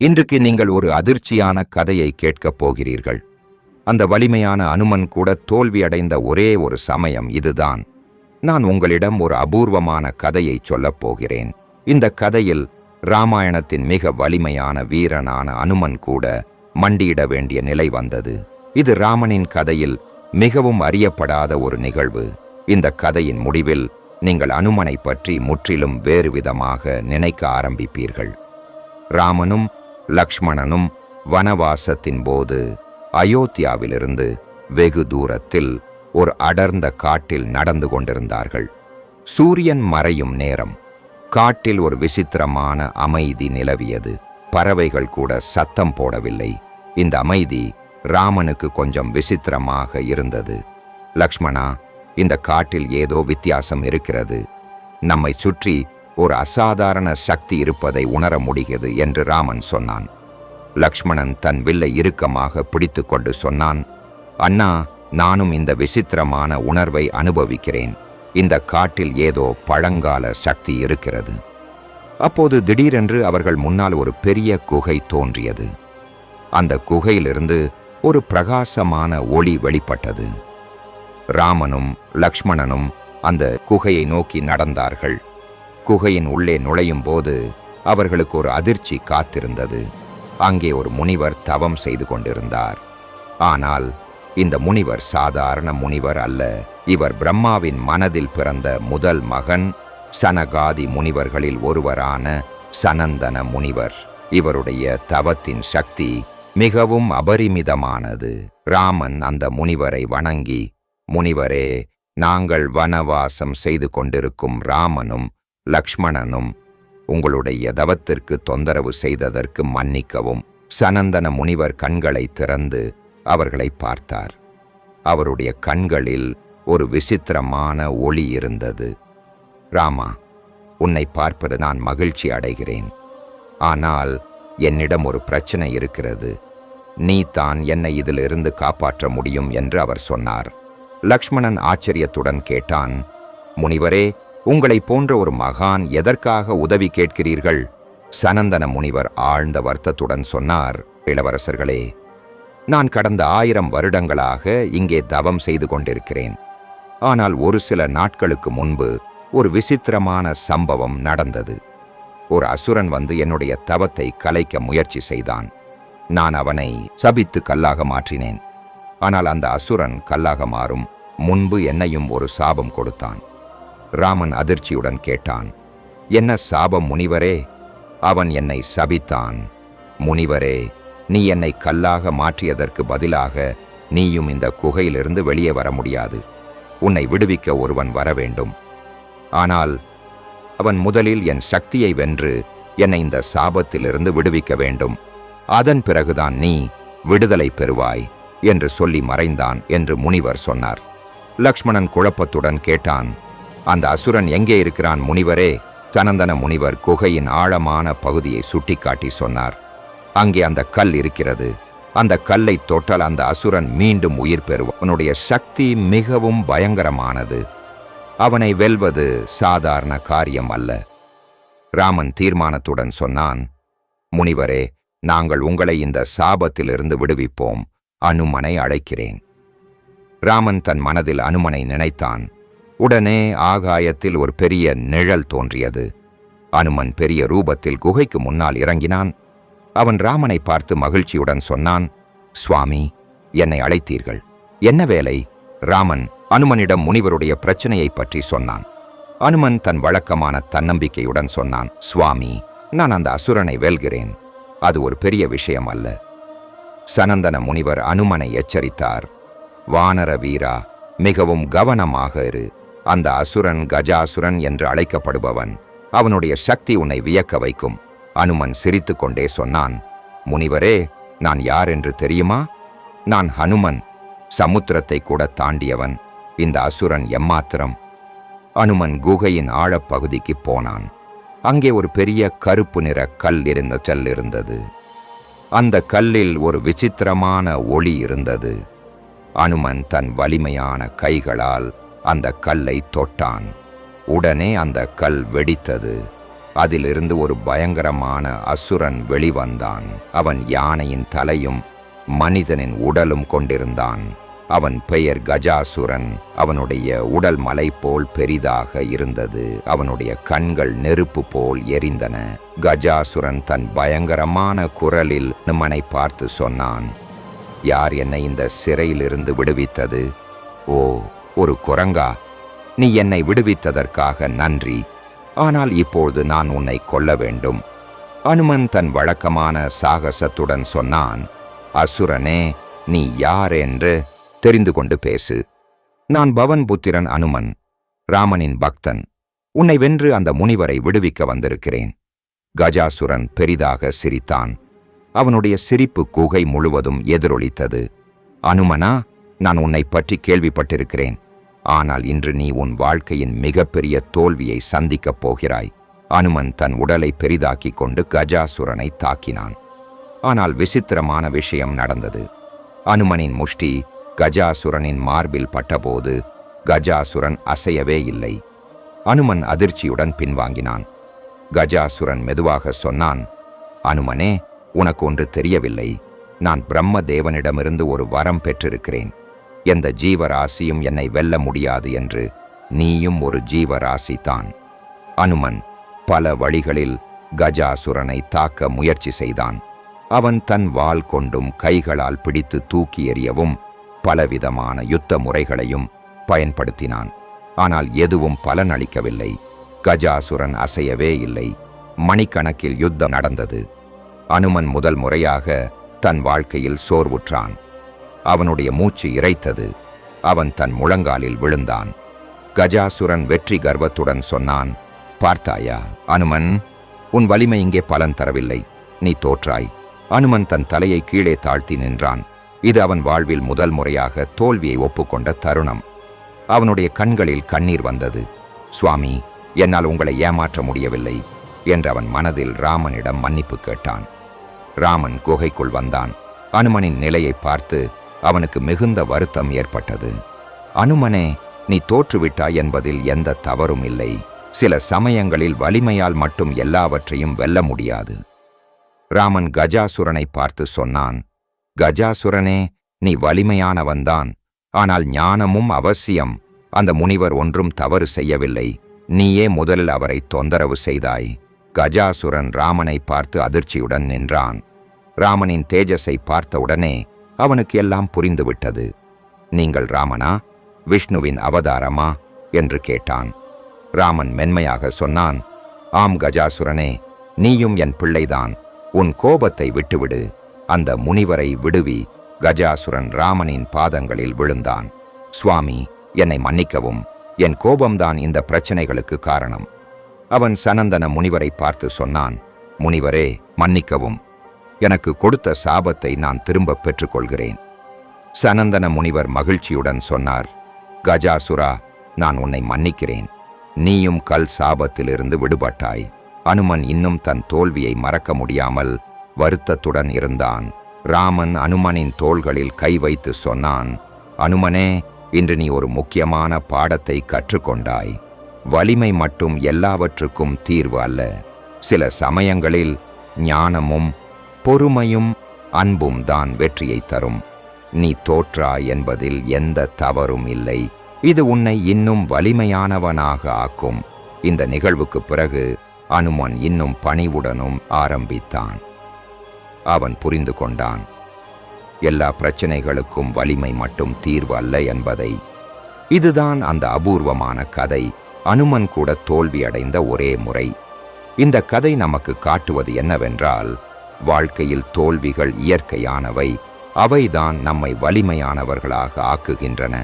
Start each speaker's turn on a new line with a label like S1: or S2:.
S1: இன்றைக்கு நீங்கள் ஒரு அதிர்ச்சியான கதையை கேட்கப் போகிறீர்கள். அந்த வலிமையான அனுமன் கூட தோல்வியடைந்த ஒரே ஒரு சமயம் இதுதான். நான் உங்களிடம் ஒரு அபூர்வமான கதையை சொல்லப் போகிறேன். இந்த கதையில் ராமாயணத்தின் மிக வலிமையான வீரனான அனுமன் கூட மண்டியிட வேண்டிய நிலை வந்தது. இது ராமனின் கதையில் மிகவும் அறியப்படாத ஒரு நிகழ்வு. இந்த கதையின் முடிவில் நீங்கள் அனுமனை பற்றி முற்றிலும் வேறு விதமாக நினைக்க ஆரம்பிப்பீர்கள். ராமனும் லக்ஷ்மணனும் வனவாசத்தின் போது அயோத்தியாவிலிருந்து வெகு தூரத்தில் ஒரு அடர்ந்த காட்டில் நடந்து கொண்டிருந்தார்கள். சூரியன் மறையும் நேரம் காட்டில் ஒரு விசித்திரமான அமைதி நிலவியது. பறவைகள் கூட சத்தம் போடவில்லை. இந்த அமைதி ராமனுக்கு கொஞ்சம் விசித்திரமாக இருந்தது. லக்ஷ்மணா இந்த காட்டில் ஏதோ வித்தியாசம் இருக்கிறது. நம்மை சுற்றி ஒரு அசாதாரண சக்தி இருப்பதை உணர முடிகிறது என்று ராமன் சொன்னான். லக்ஷ்மணன் தன் வில்லை இறுக்கமாக பிடித்துக்கொண்டு சொன்னான் அண்ணா நானும் இந்த விசித்திரமான உணர்வை அனுபவிக்கிறேன். இந்த காட்டில் ஏதோ பழங்கால சக்தி இருக்கிறது. அப்போது திடீரென்று அவர்கள் முன்னால் ஒரு பெரிய குகை தோன்றியது. அந்த குகையிலிருந்து ஒரு பிரகாசமான ஒளி வெளிப்பட்டது. ராமனும் லக்ஷ்மணனும் அந்த குகையை நோக்கி நடந்தார்கள். குகையின் உள்ளே நுழையும் போது அவர்களுக்கு ஒரு அதிர்ச்சி காத்திருந்தது. அங்கே ஒரு முனிவர் தவம் செய்து கொண்டிருந்தார். ஆனால் இந்த முனிவர் சாதாரண முனிவர் அல்ல. இவர் பிரம்மாவின் மனதில் பிறந்த முதல் மகன் சனகாதி முனிவர்களில் ஒருவரான சனந்தன முனிவர். இவருடைய தவத்தின் சக்தி மிகவும் அபரிமிதமானது. ராமன் அந்த முனிவரை வணங்கி முனிவரே நாங்கள் வனவாசம் செய்து கொண்டிருக்கும் ராமனும் லக்ஷ்மணனும் உங்களுடைய தவத்திற்கு தொந்தரவு செய்ததற்கு மன்னிக்கவும். சனந்தன முனிவர் கண்களை திறந்து அவர்களை பார்த்தார். அவருடைய கண்களில் ஒரு விசித்திரமான ஒளி இருந்தது. ராமா உன்னை பார்ப்பது நான் மகிழ்ச்சி அடைகிறேன். ஆனால் என்னிடம் ஒரு பிரச்சனை இருக்கிறது. நீ தான் என்னை இதிலிருந்து காப்பாற்ற முடியும் என்று அவர் சொன்னார். லக்ஷ்மணன் ஆச்சரியத்துடன் கேட்டான் முனிவரே உங்களை போன்ற ஒரு மகான் எதற்காக உதவி கேட்கிறீர்கள்? சனந்தன முனிவர் ஆழ்ந்த வருத்தத்துடன் சொன்னார் இளவரசர்களே நான் கடந்த ஆயிரம் வருடங்களாக இங்கே தவம் செய்து கொண்டிருக்கிறேன். ஆனால் ஒரு சில நாட்களுக்கு முன்பு ஒரு விசித்திரமான சம்பவம் நடந்தது. ஒரு அசுரன் வந்து என்னுடைய தவத்தை கலைக்க முயற்சி செய்தான். நான் அவனை சபித்து கல்லாக மாற்றினேன். ஆனால் அந்த அசுரன் கல்லாக மாறும். முன்பு என்னையும் ஒரு சாபம் கொடுத்தான். ராமன் அதிர்ச்சியுடன் கேட்டான் என்ன சாபம் முனிவரே? அவன் என்னை சபித்தான். முனிவரே நீ என்னை கல்லாக மாற்றியதற்கு பதிலாக நீயும் இந்த குகையிலிருந்து வெளியே வர முடியாது. உன்னை விடுவிக்க ஒருவன் வர வேண்டும். ஆனால் அவன் முதலில் என் சக்தியை வென்று என்னை இந்த சாபத்திலிருந்து விடுவிக்க வேண்டும். அதன் பிறகுதான் நீ விடுதலை பெறுவாய் என்று சொல்லி மறைந்தான் என்று முனிவர் சொன்னார். லக்ஷ்மணன் குழப்பத்துடன் கேட்டான் அந்த அசுரன் எங்கே இருக்கிறான் முனிவரே? சனந்தன முனிவர் குகையின் ஆழமான பகுதியை சுட்டிக்காட்டி சொன்னார். அங்கே அந்த கல் இருக்கிறது. அந்த கல்லை தொட்டால் அந்த அசுரன் மீண்டும் உயிர் பெறுவான். அவனுடைய சக்தி மிகவும் பயங்கரமானது. அவனை வெல்வது சாதாரண காரியம் அல்ல. ராமன் தீர்மானத்துடன் சொன்னான் முனிவரே நாங்கள் உங்களை இந்த சாபத்திலிருந்து விடுவிப்போம். அனுமனை அழைக்கிறேன். ராமன் தன் மனதில் அனுமனை நினைத்தான். உடனே ஆகாயத்தில் ஒரு பெரிய நிழல் தோன்றியது. அனுமன் பெரிய ரூபத்தில் குகைக்கு முன்னால் இறங்கினான். அவன் ராமனை பார்த்து மகிழ்ச்சியுடன் சொன்னான் சுவாமி என்னை அழைத்தீர்கள். என்ன வேலை? ராமன் அனுமனிடம் முனிவருடைய பிரச்சனையைப் பற்றி சொன்னான். அனுமன் தன் வழக்கமான தன்னம்பிக்கையுடன் சொன்னான் சுவாமி நான் அந்த அசுரனை வெல்கிறேன். அது ஒரு பெரிய விஷயம் அல்ல. சனந்தன முனிவர் அனுமனை எச்சரித்தார் வானர வீரா மிகவும் கவனமாக இரு. அந்த அசுரன் கஜாசுரன் என்று அழைக்கப்படுபவன். அவனுடைய சக்தி உன்னை வியக்க வைக்கும். அனுமன் சிரித்துக்கொண்டே சொன்னான் முனிவரே நான் யார் என்று தெரியுமா? நான் ஹனுமன் சமுத்திரத்தை கூட தாண்டியவன். இந்த அசுரன் எம்மாத்திரம். அனுமன் குகையின் ஆழப்பகுதிக்கு போனான். அங்கே ஒரு பெரிய கருப்பு நிற கல் இருந்த செல் இருந்தது. அந்த கல்லில் ஒரு விசித்திரமான ஒளி இருந்தது. அனுமன் தன் வலிமையான கைகளால் அந்த கல்லை தொட்டான். உடனே அந்த கல் வெடித்தது. அதிலிருந்து ஒரு பயங்கரமான அசுரன் வெளிவந்தான். அவன் யானையின் தலையும் மனிதனின் உடலும் கொண்டிருந்தான். அவன் பெயர் கஜாசுரன். அவனுடைய உடல் மலை போல் பெரிதாக இருந்தது. அவனுடைய கண்கள் நெருப்பு போல் எரிந்தன. கஜாசுரன் தன் பயங்கரமான குரலில் நம்மனை பார்த்து சொன்னான் யார் என்னை இந்த சிறையிலிருந்து விடுவித்தது? ஓ ஒரு குரங்கா நீ என்னை விடுவித்ததற்காக நன்றி. ஆனால் இப்பொழுது நான் உன்னை கொல்ல வேண்டும். அனுமன் தன் வழக்கமான சாகசத்துடன் சொன்னான் அசுரனே நீ யார் என்று தெரிந்து கொண்டு பேசு. நான் பவன் புத்திரன் அனுமன் ராமனின் பக்தன். உன்னை வென்று அந்த முனிவரை விடுவிக்க வந்திருக்கிறேன். கஜாசுரன் பெரிதாக சிரித்தான். அவனுடைய சிரிப்பு குகை முழுவதும் எதிரொலித்தது. அனுமனா நான் உன்னை பற்றி கேள்விப்பட்டிருக்கிறேன். ஆனால் இன்று நீ உன் வாழ்க்கையின் மிகப்பெரிய தோல்வியை சந்திக்கப் போகிறாய். அனுமன் தன் உடலை பெரிதாக்கிக் கொண்டு கஜாசுரனை தாக்கினான். ஆனால் விசித்திரமான விஷயம் நடந்தது. அனுமனின் முஷ்டி கஜாசுரனின் மார்பில் பட்டபோது கஜாசுரன் அசையவே இல்லை. அனுமன் அதிர்ச்சியுடன் பின்வாங்கினான். கஜாசுரன் மெதுவாக சொன்னான் அனுமனே உனக்கு ஒன்று தெரியவில்லை. நான் பிரம்ம தேவனிடமிருந்து ஒரு வரம் பெற்றிருக்கிறேன். எந்த ஜீவராசியும் என்னை வெல்ல முடியாது என்று நீயும் ஒரு ஜீவராசிதான். அனுமன் பல வழிகளில் கஜாசுரனை தாக்க முயற்சி செய்தான். அவன் தன் வாள் கொண்டும் கைகளால் பிடித்து தூக்கி எறியவும் பலவிதமான யுத்த முறைகளையும் பயன்படுத்தினான். ஆனால் எதுவும் பலனளிக்கவில்லை கஜாசுரன் அசையவே இல்லை. மணிக்கணக்கில் யுத்தம் நடந்தது. அனுமன் முதல் முறையாக தன் வாழ்க்கையில் சோர்வுற்றான். அவனுடைய மூச்சு இறைத்தது. அவன் தன் முழங்காலில் விழுந்தான். கஜாசுரன் வெற்றி கர்வத்துடன் சொன்னான் பார்த்தாயா அனுமன் உன் வலிமை இங்கே பலன் தரவில்லை. நீ தோற்றாய். அனுமன் தன் தலையை கீழே தாழ்த்தி நின்றான். இது அவன் வாழ்வில் முதல் முறையாக தோல்வியை ஒப்புக்கொண்ட தருணம். அவனுடைய கண்களில் கண்ணீர் வந்தது. சுவாமி என்னால் உங்களை ஏமாற்ற முடியவில்லை என்று அவன் மனதில் ராமனிடம் மன்னிப்பு கேட்டான். ராமன் குகைக்குள் வந்தான். அனுமனின் நிலையை பார்த்து அவனுக்கு மிகுந்த வருத்தம் ஏற்பட்டது. அனுமனே நீ தோற்றுவிட்டாய் என்பதில் எந்த தவறும் இல்லை. சில சமயங்களில் வலிமையால் மட்டும் எல்லாவற்றையும் வெல்ல முடியாது. ராமன் கஜாசுரனை பார்த்து சொன்னான் கஜாசுரனே நீ வலிமையானவன்தான் ஆனால் ஞானமும் அவசியம். அந்த முனிவர் ஒன்றும் தவறு செய்யவில்லை. நீயே முதலில் அவரை தொந்தரவு செய்தாய். கஜாசுரன் ராமனை பார்த்து அதிர்ச்சியுடன் நின்றான். ராமனின் தேஜஸை பார்த்தவுடனே அவனுக்கு எல்லாம் புரிந்துவிட்டது. நீங்கள் ராமனா விஷ்ணுவின் அவதாரமா? என்று கேட்டான். ராமன் மென்மையாக சொன்னான் ஆம் கஜாசுரனே நீயும் என் பிள்ளைதான். உன் கோபத்தை விட்டுவிடு. அந்த முனிவரை விடுவி கஜாசுரன் ராமனின் பாதங்களில் விழுந்தான். சுவாமி என்னை மன்னிக்கவும். என் கோபம்தான் இந்த பிரச்சனைகளுக்கு காரணம். அவன் சனந்தன முனிவரை பார்த்து சொன்னான் முனிவரே மன்னிக்கவும். எனக்கு கொடுத்த சாபத்தை நான் திரும்பப் பெற்றுக்கொள்கிறேன். சனந்தன முனிவர் மகிழ்ச்சியுடன் சொன்னார் கஜாசுரா நான் உன்னை மன்னிக்கிறேன். நீயும் கல் சாபத்திலிருந்து விடுபட்டாய். அனுமன் இன்னும் தன் தோல்வியை மறக்க முடியாமல் வருத்தத்துடன் இருந்தான். ராமன் அனுமனின் தோள்களில் கை வைத்து சொன்னான் அனுமனே இன்று நீ ஒரு முக்கியமான பாடத்தை கற்றுக்கொண்டாய். வலிமை மட்டும் எல்லாவற்றுக்கும் தீர்வு அல்ல. சில சமயங்களில் ஞானமும் பொறுமையும் அன்பும் தான் வெற்றியை தரும். நீ தோற்றாய் என்பதில் எந்த தவறும் இல்லை. இது உன்னை இன்னும் வலிமையானவனாக ஆக்கும். இந்த நிகழ்வுக்குப் பிறகு அனுமன் இன்னும் பணிவுடனும் ஆரம்பித்தான். அவன் புரிந்து கொண்டான். எல்லா பிரச்சனைகளுக்கும் வலிமை மட்டும் தீர்வு அல்ல என்பதை. இதுதான் அந்த அபூர்வமான கதை. அனுமன் கூட தோல்வியடைந்த ஒரே முறை. இந்த கதை நமக்கு காட்டுவது என்னவென்றால் வாழ்க்கையில் தோல்விகள் இயற்கையானவை. அவைதான் நம்மை வலிமையானவர்களாக ஆக்குகின்றன.